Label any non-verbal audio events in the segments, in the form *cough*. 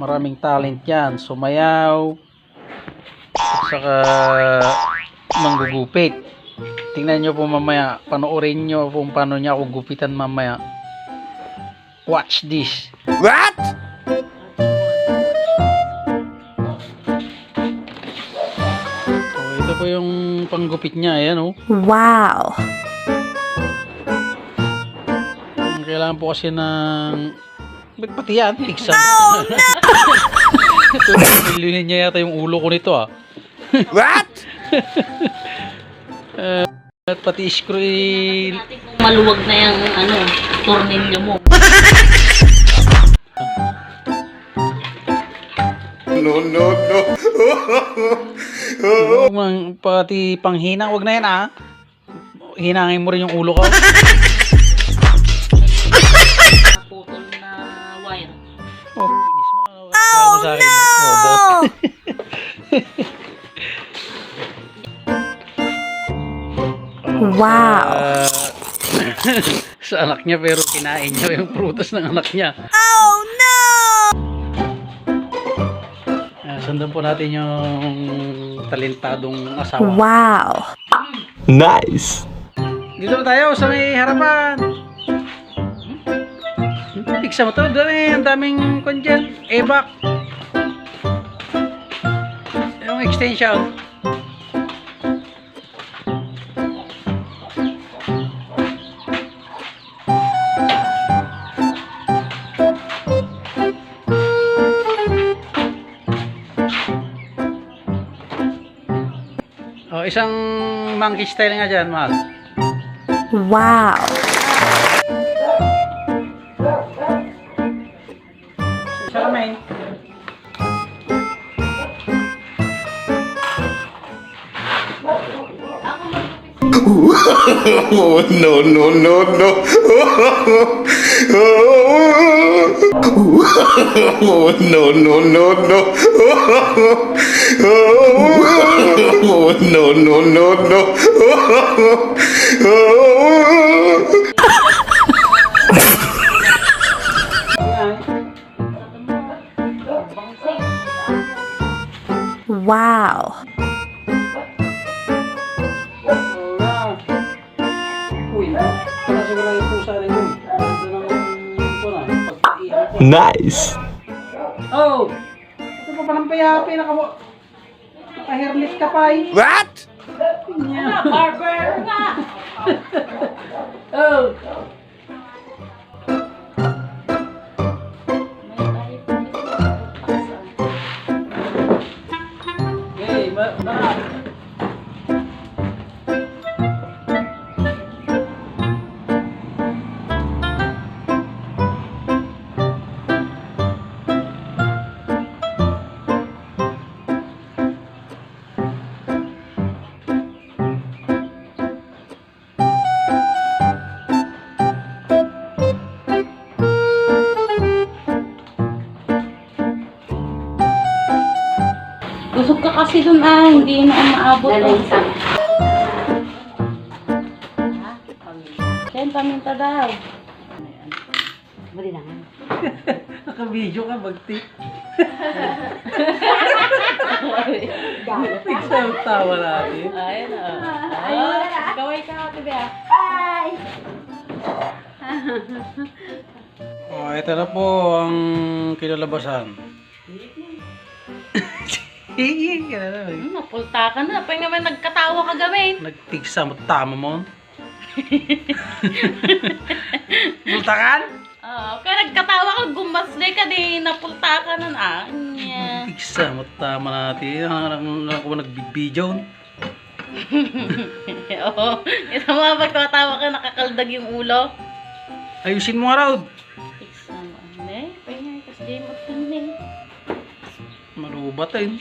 Maraming talent yan. Sumayaw. At saka manggugupit. Tingnan nyo po mamaya. Panoorin nyo kung paano niya ako gupitan mamaya. Watch this. What? So, ito po yung panggupit niya. Ayan oh. Wow. Ang Kailangan po kasi ng... Pati yan? Pigsan. Oh, no! Ito, *laughs* niya yata yung ulo ko nito ah. *laughs* What? At pati screw eh, maluwag na yung ano, tornilyo mo. No, no, no. Huwag mang- pati panghinang, wag na yan ah. Hinangin mo rin yung ulo ko. *laughs* Oh, kinis mo. Oh, no! Robot. *laughs* Wow. *laughs* Sa anak niya pero kinain niya yung prutas ng anak niya. Oh no! Ah, sundan po natin yung talentadong asawa. Wow. Nice. Dito tayo sa may harapan. Piksa mo to, doon eh, ang daming kwan dyan. Ebak. Yung extension. Oh, isang monkey style nga dyan, mahal. Wow. Chào mày Oh, no, no, no, no. Oh, no, no, no, no. Oh, no, no, no, no. Ko. Nice. Oh! Ito pa palang payapi, nakamo... Naka-hairlit ka pa eh. What? Barber nga! *laughs* Oh! Kasi dun ah, hindi na umaabot. Dalawang sa. Ten, paminta daw. Bali na nga. Naka-video ka, bagti. Tigsa ang tawa natin. Ayun ah. Ayun. Kaway ka, ate Bea. Oh, ito na po ang kinalabasan. *laughs* Ka na na. eh. Hmm, napulta ka na. Pwede naman nagkatawa ka gamin. Nagtigsa mo, tama mo. *laughs* Multakan? Oo, kaya nagkatawa ka, gumasli ka di, napulta ka na ah. Nya. Tigsa mo, tama natin. Ang ako nagbibidyo. *laughs* Oo. Ito mga pagtatawa ka, nakakaldag yung ulo. Ayusin mo nga raw. Isa mo. Ne, pwede kasi di mo. Marubat eh.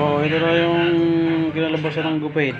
Oh, ito na yung kinalabasan ng gupit.